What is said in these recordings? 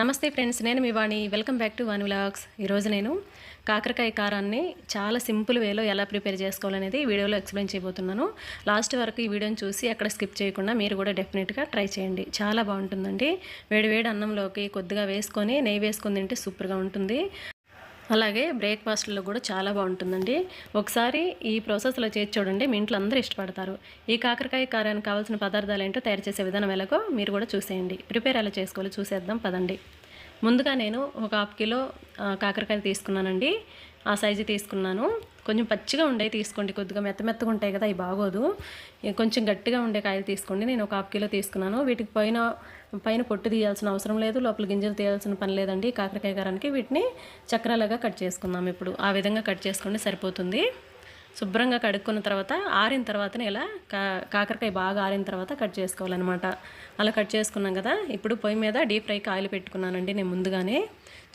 నమస్తే ఫ్రెండ్స్ నేను మీ Vani. Welcome back to Vani vlogs. ఈరోజు నేను కాకరకాయ కారాన్ని చాలా సింపుల్ వేలో ఎలా ప్రిపేర్ చేసుకోవాలనేది ఈ వీడియోలో ఎక్స్ప్లెయిన్ చేయబోతున్నాను. లాస్ట్ వరకు ఈ వీడియోని చూసి అక్కడ స్కిప్ చేయకుండా మీరు కూడా డెఫినెట్గా ట్రై చేయండి. చాలా బాగుంటుందండి. వేడి వేడి అన్నంలోకి కొద్దిగా వేసుకొని నెయ్యి వేసుకొని తింటే సూపర్గా ఉంటుంది. అలాగే బ్రేక్ఫాస్ట్లో కూడా చాలా బాగుంటుందండి. ఒకసారి ఈ ప్రాసెస్లో చేసి చూడండి మీ ఇంట్లో అందరూ ఇష్టపడతారు. ఈ కాకరకాయ కారానికి కావాల్సిన పదార్థాలు ఏంటో తయారు చేసే విధానం ఎలాగో మీరు కూడా చూసేయండి. ప్రిపేర్ ఎలా చేసుకోవాలో చూసేద్దాం పదండి. ముందుగా నేను ఒక హాఫ్ కిలో కాకరకాయ కాకరకాయలు తీసుకున్నానండి. ఆ సైజు తీసుకున్నాను. కొంచెం పచ్చిగా ఉండే తీసుకోండి. కొద్దిగా మెత్త మెత్తగా ఉంటాయి కదా అవి బాగోదు. కొంచెం గట్టిగా ఉండే కాయలు తీసుకోండి. నేను ఒక హాఫ్ కిలో తీసుకున్నాను. వీటికి పైన పైన పొట్టు తీయాల్సిన అవసరం లేదు. లోపల గింజలు తీయాల్సిన పని లేదండి. కాకరకాయ కారానికి వీటిని చక్రాలుగా కట్ చేసుకుందాం ఇప్పుడు. ఆ విధంగా కట్ చేసుకోండి సరిపోతుంది. శుభ్రంగా కడుక్కున్న తర్వాత ఆరిన తర్వాతనే ఇలా కా కాకరకాయ బాగా ఆరిన తర్వాత కట్ చేసుకోవాలన్నమాట. అలా కట్ చేసుకున్నాం కదా ఇప్పుడు పొయ్యి మీద డీప్ ఫ్రైకి ఆయిల్ పెట్టుకున్నానండి నేను ముందుగానే.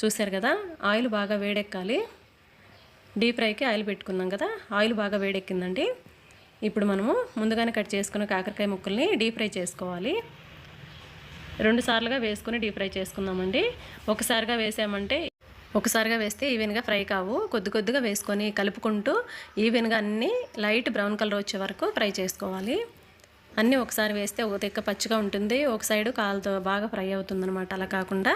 చూశారు కదా ఆయిల్ బాగా వేడెక్కాలి. డీప్ ఫ్రైకి ఆయిల్ పెట్టుకున్నాం కదా ఆయిల్ బాగా వేడెక్కిందండి. ఇప్పుడు మనము ముందుగానే కట్ చేసుకున్న కాకరకాయ ముక్కల్ని డీప్ ఫ్రై చేసుకోవాలి. రెండు సార్లుగా వేసుకుని డీప్ ఫ్రై చేసుకుందామండి. ఒకసారిగా వేసామంటే ఒకసారిగా వేస్తే ఈవెన్గా ఫ్రై కావు. కొద్ది కొద్దిగా వేసుకొని కలుపుకుంటూ ఈవెన్గా అన్నీ లైట్ బ్రౌన్ కలర్ వచ్చే వరకు ఫ్రై చేసుకోవాలి. అన్నీ ఒకసారి వేస్తే ఒక తిక్క పచ్చిగా ఉంటుంది. ఒక సైడు కాలుతో బాగా ఫ్రై అవుతుందనమాట అలా కాకుండా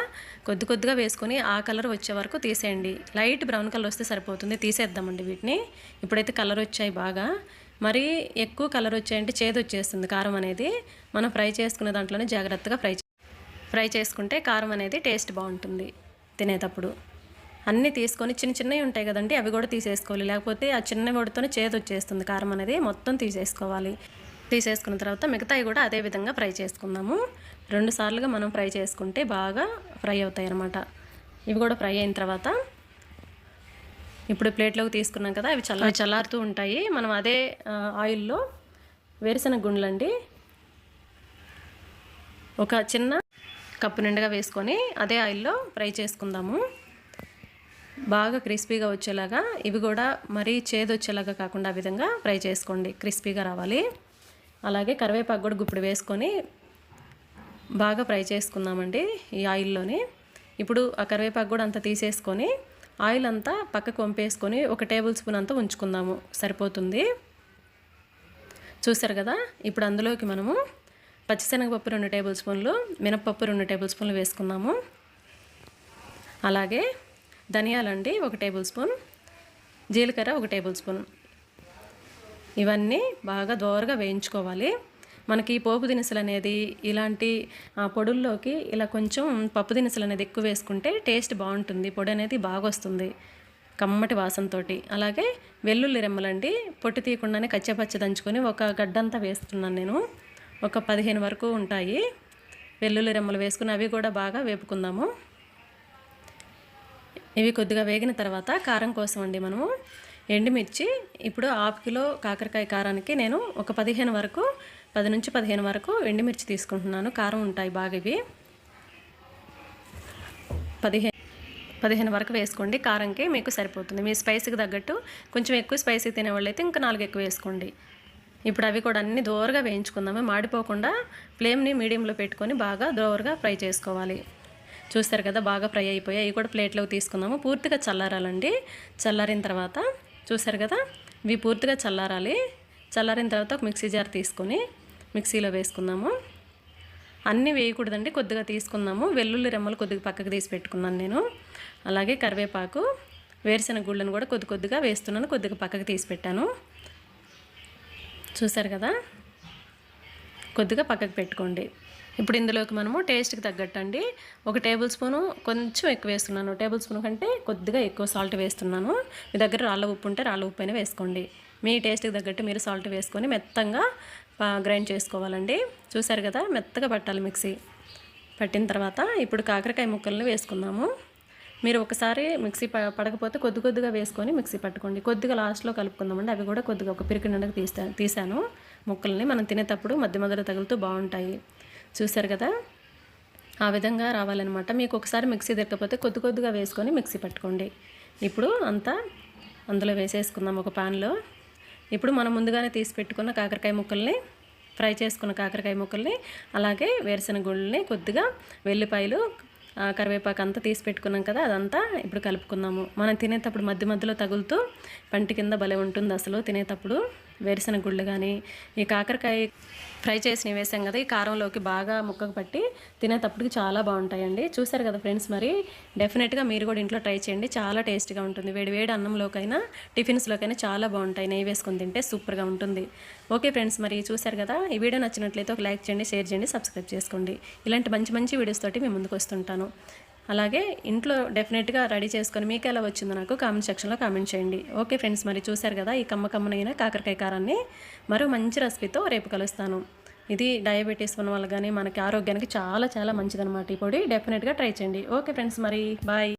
కొద్ది కొద్దిగా వేసుకొని ఆ కలర్ వచ్చే వరకు తీసేయండి. లైట్ బ్రౌన్ కలర్ వస్తే సరిపోతుంది. తీసేద్దామండి వీటిని. ఇప్పుడైతే కలర్ వచ్చాయి బాగా. మరీ ఎక్కువ కలర్ వచ్చాయంటే చేదు వచ్చేస్తుంది కారం అనేది. మనం ఫ్రై చేసుకునే దాంట్లోనే జాగ్రత్తగా ఫ్రై ఫ్రై చేసుకుంటే కారం అనేది టేస్ట్ బాగుంటుంది తినేటప్పుడు. అన్నీ తీసుకొని చిన్న చిన్నవి ఉంటాయి కదండి అవి కూడా తీసేసుకోవాలి. లేకపోతే ఆ చిన్న వడితోనే చేదు వచ్చేస్తుంది కారం అనేది. మొత్తం తీసేసుకోవాలి. తీసేసుకున్న తర్వాత మిగతాయి కూడా అదే విధంగా ఫ్రై చేసుకుందాము. రెండు సార్లుగా మనం ఫ్రై చేసుకుంటే బాగా ఫ్రై అవుతాయి అన్నమాట. ఇవి కూడా ఫ్రై అయిన తర్వాత ఇప్పుడు ప్లేట్లోకి తీసుకున్నాం కదా అవి చల్ల చల్లారుతూ ఉంటాయి. మనం అదే ఆయిల్లో వేరుశనగ గుండ్లండి ఒక చిన్న కప్పు నిండుగా వేసుకొని అదే ఆయిల్లో ఫ్రై చేసుకుందాము. బాగా క్రిస్పీగా వచ్చేలాగా ఇవి కూడా మరీ చేదు వచ్చేలాగా కాకుండా ఆ విధంగా ఫ్రై చేసుకోండి. క్రిస్పీగా రావాలి. అలాగే కరివేపాకు కూడా గుప్పుడు వేసుకొని బాగా ఫ్రై చేసుకుందామండి ఈ ఆయిల్లోని. ఇప్పుడు ఆ కరివేపాకు కూడా అంతా తీసేసుకొని ఆయిల్ అంతా పక్కకు వంపేసుకొని ఒక టేబుల్ స్పూన్ అంతా ఉంచుకుందాము. సరిపోతుంది. చూసారు కదా? ఇప్పుడు అందులోకి మనము పచ్చిశనగపప్పు రెండు టేబుల్ స్పూన్లు మినప్పప్పు రెండు టేబుల్ స్పూన్లు వేసుకుందాము. అలాగే ధనియాలండి ఒక టేబుల్ స్పూన్ జీలకర్ర ఒక టేబుల్ స్పూన్. ఇవన్నీ బాగా దోరగా వేయించుకోవాలి. మనకి పోపు దినుసులు అనేది ఇలాంటి పొడుల్లోకి ఇలా కొంచెం పప్పు దినుసులు అనేది ఎక్కువ వేసుకుంటే టేస్ట్ బాగుంటుంది. పొడి అనేది బాగా వస్తుంది కమ్మటి వాసనతోటి. అలాగే వెల్లుల్లి రెమ్మలండి పొట్టి తీయకుండానే కచ్చపచ్చ దంచుకొని ఒక గడ్డంతా వేస్తున్నాను నేను. ఒక పదిహేను వరకు ఉంటాయి. వెల్లుల్లి రెమ్మలు వేసుకుని అవి కూడా బాగా వేపుకుందాము. ఇవి కొద్దిగా వేగిన తర్వాత కారం కోసం అండి మనము. ఎండుమిర్చి ఇప్పుడు హాఫ్ కిలో కాకరకాయ కారానికి నేను ఒక పదిహేను వరకు పది నుంచి పదిహేను వరకు ఎండుమిర్చి తీసుకుంటున్నాను. కారం ఉంటాయి బాగా ఇవి. పదిహేను పదిహేను వరకు వేసుకోండి. కారంకి మీకు సరిపోతుంది. మీ స్పైసీకి తగ్గట్టు కొంచెం ఎక్కువ స్పైసీ తినేవాళ్ళు అయితే ఇంకా నాలుగు ఎక్కువ వేసుకోండి. ఇప్పుడు అవి కూడా అన్ని దోరగా వేయించుకుందాము. మాడిపోకుండా ఫ్లేమ్ని మీడియంలో పెట్టుకొని బాగా దోరగా ఫ్రై చేసుకోవాలి. చూస్తారు కదా బాగా ఫ్రై అయిపోయాయి. అవి కూడా ప్లేట్లోకి తీసుకుందాము. పూర్తిగా చల్లారాలండి. చల్లారిన తర్వాత చూసారు కదా? ఇవి పూర్తిగా చల్లారాలి. చల్లారిన తర్వాత ఒక మిక్సీ జార్ తీసుకొని మిక్సీలో వేసుకుందాము. అన్నీ వేయకూడదండి కొద్దిగా తీసుకుందాము. వెల్లుల్లి రెమ్మలు కొద్దిగా పక్కకు తీసి పెట్టుకున్నాను నేను. అలాగే కరివేపాకు వేరుశెనగ గుళ్ళను కూడా కొద్ది కొద్దిగా వేస్తున్నాను కొద్దిగా పక్కకు తీసి పెట్టాను. చూసారు కదా? కొద్దిగా పక్కకు పెట్టుకోండి. ఇప్పుడు ఇందులోకి మనము టేస్ట్కి తగ్గట్టు అండి ఒక టేబుల్ స్పూను కొంచెం ఎక్కువ వేస్తున్నాను. టేబుల్ స్పూన్ కంటే కొద్దిగా ఎక్కువ సాల్ట్ వేస్తున్నాను. మీ దగ్గర రాళ్ళ ఉప్పు ఉంటే రాళ్ళ ఉప్పు అయినా వేసుకోండి. మీ టేస్ట్కి తగ్గట్టు మీరు సాల్ట్ వేసుకొని మెత్తంగా గ్రైండ్ చేసుకోవాలండి. చూసారు కదా మెత్తగా పట్టాలి మిక్సీ. పట్టిన తర్వాత ఇప్పుడు కాకరకాయ ముక్కల్ని వేసుకుందాము. మీరు ఒకసారి మిక్సీ ప పడకపోతే కొద్ది కొద్దిగా వేసుకొని మిక్సీ పట్టుకోండి. కొద్దిగా లాస్ట్లో కలుపుకుందామండి. అవి కూడా కొద్దిగా ఒక పిరికి నిండగా తీసా తీసాను ముక్కల్ని మనం తినేటప్పుడు మధ్య మధ్యలో తగులుతూ బాగుంటాయి. చూసారు కదా? ఆ విధంగా రావాలన్నమాట. మీకు ఒకసారి మిక్సీ తిరగకపోతే కొద్ది కొద్దిగా వేసుకొని మిక్సీ పట్టుకోండి. ఇప్పుడు అంతా అందులో వేసేసుకుందాం ఒక పాన్లో ఇప్పుడు మనం ముందుగానే తీసి పెట్టుకున్న కాకరకాయ ముక్కల్ని ఫ్రై చేసుకున్న కాకరకాయ ముక్కల్ని అలాగే వేరుశనగ గుళ్ళని కొద్దిగా వెల్లిపాయలు కరివేపాకు అంతా తీసి పెట్టుకున్నాం కదా అదంతా ఇప్పుడు కలుపుకుందాము. మనం తినేటప్పుడు మధ్య మధ్యలో తగులుతూ పంటి కింద భలే ఉంటుంది అసలు తినేటప్పుడు. వేరుశనగ గుళ్ళు కానీ ఈ కాకరకాయ ఫ్రై చేసి వేసాం కదా ఈ కారంలోకి బాగా ముక్కకు పట్టి తినేటప్పటికి చాలా బాగుంటాయండి. చూసారు కదా ఫ్రెండ్స్ మరి డెఫినెట్గా మీరు కూడా ఇంట్లో ట్రై చేయండి. చాలా టేస్ట్గా ఉంటుంది. వేడి వేడి అన్నంలోకైనా టిఫిన్స్లోకైనా చాలా బాగుంటాయి. నెయ్యి వేసుకొని తింటే సూపర్గా ఉంటుంది. ఓకే ఫ్రెండ్స్ మరి చూసారు కదా ఈ వీడియో నచ్చినట్లయితే ఒక లైక్ చేయండి షేర్ చేయండి సబ్స్క్రైబ్ చేసుకోండి. ఇలాంటి మంచి మంచి వీడియోస్ తోటి మేము ముందుకు వస్తుంటాను. అలాగే ఇంట్లో డెఫినెట్గా రెడీ చేసుకొని మీకు ఎలా వచ్చిందో నాకు కామెంట్ సెక్షన్లో కామెంట్ చేయండి. ఓకే ఫ్రెండ్స్ మరి చూశారు కదా ఈ కమ్మ కమ్మనైన కాకరకాయ కారాన్ని? మరో మంచి రెసిపీతో రేపు కలుస్తాను. ఇది డయాబెటీస్ ఉన్న వాళ్ళు కానీ మనకి ఆరోగ్యానికి చాలా చాలా మంచిదన్నమాట. ఈ పొడి డెఫినెట్గా ట్రై చేయండి. ఓకే ఫ్రెండ్స్ మరి బాయ్